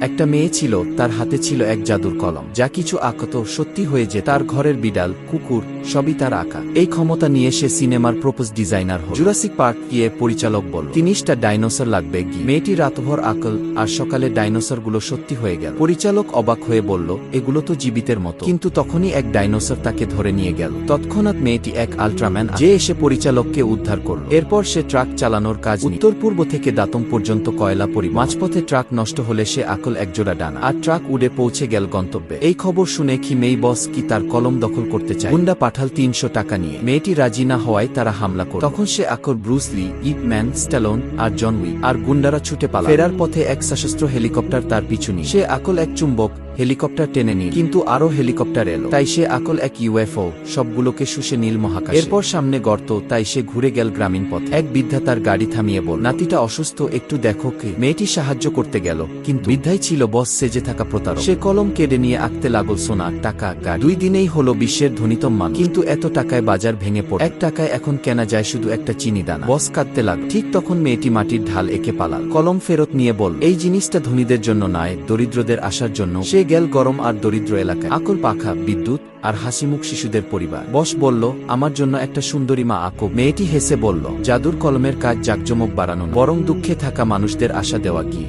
একটা মেয়ে ছিল, তার হাতে ছিল এক জাদুর কলম। যা কিছু আঁকত সত্যি হয়ে যে তার ঘরের বিড়াল, কুকুর, সবই তার আঁকা। এই ক্ষমতা নিয়ে সে সিনেমার প্রপোজ ডিজাইনার হল। জুরাসিক পার্ক গিয়ে পরিচালক বলল তিরিশটা ডাইনোসর লাগবে। গি মেয়েটি রাতভর আকল, আর সকালে ডাইনোসরগুলো সত্যি হয়ে গেল। পরিচালক অবাক হয়ে বলল, এগুলো তো জীবিতের মতো। কিন্তু তখনই এক ডাইনোসর তাকে ধরে নিয়ে গেল। তৎক্ষণাৎ মেয়েটি এক আল্ট্রাম্যান যে এসে পরিচালককে উদ্ধার করল। এরপর সে ট্রাক চালানোর কাজ উত্তর পূর্ব থেকে দাতম পর্যন্ত কয়লা পরি মাঝপথে ট্রাক নষ্ট হলে সে আকল একজোড়া ডানা, আর ট্রাক উড়ে পৌঁছে গেল গন্তব্যে। এই খবর শুনে কি মেই বস কি তার কলম দখল করতে চায়। গুন্ডা পাঠাল তিনশো টাকা নিয়ে। মেয়েটি রাজি না হওয়ায় তারা হামলা করে তখন সে আকর Bruce Lee Ip Man, Stallone আর জন উই আর গুন্ডারা ছুটে পালা ফেরার পথে এক সশস্ত্র হেলিকপ্টার তার পিছু নিয়ে সে আকল এক চুম্বক হেলিকপ্টার টেনে নিল, কিন্তু আরও হেলিকপ্টার এলো। তাই সে আকল এক ইউএফও, সবগুলোকে শুষে নীল মহাকাশ। এরপর সামনে গর্ত, তাই সে ঘুরে গেল গ্রামীণ পথ। এক বৃদ্ধা তার গাড়ি থামিয়ে বল নাতিটা অসুস্থ, একটু দেখো মেয়েটি সাহায্য করতে গেল, কিন্তু বৃদ্ধাই ছিল বস সেজে থাকা প্রতারক। সে কলম কেড়ে নিয়ে আঁকতে লাগল সোনা, টাকা, গাড়ি। দুই দিনেই হলো বিশ্বের ধনীতম মানুষ। কিন্তু এত টাকায় বাজার ভেঙে পড়ে। এক টাকায় এখন কেনা যায় শুধু একটা চিনি দানা। বস কাঁদতে লাগ ঠিক তখন মেয়েটি মাটির ঢাল এঁকে পালাল। কলম ফেরত নিয়ে বল এই জিনিসটা ধনীদের জন্য নয়, দরিদ্রদের আসার জন্য। সে গেল গরম আর দরিদ্র এলাকায়। আকল পাখা, বিদ্যুৎ আর হাসিমুখ শিশুদের পরিবার। বস বলল, আমার জন্য একটা সুন্দরী মা আঁকো। মেয়েটি হেসে বলল, জাদুর কলমের কাজ জাকজমক বাড়ানো বরং দুঃখে থাকা মানুষদের আশা দেওয়া কি?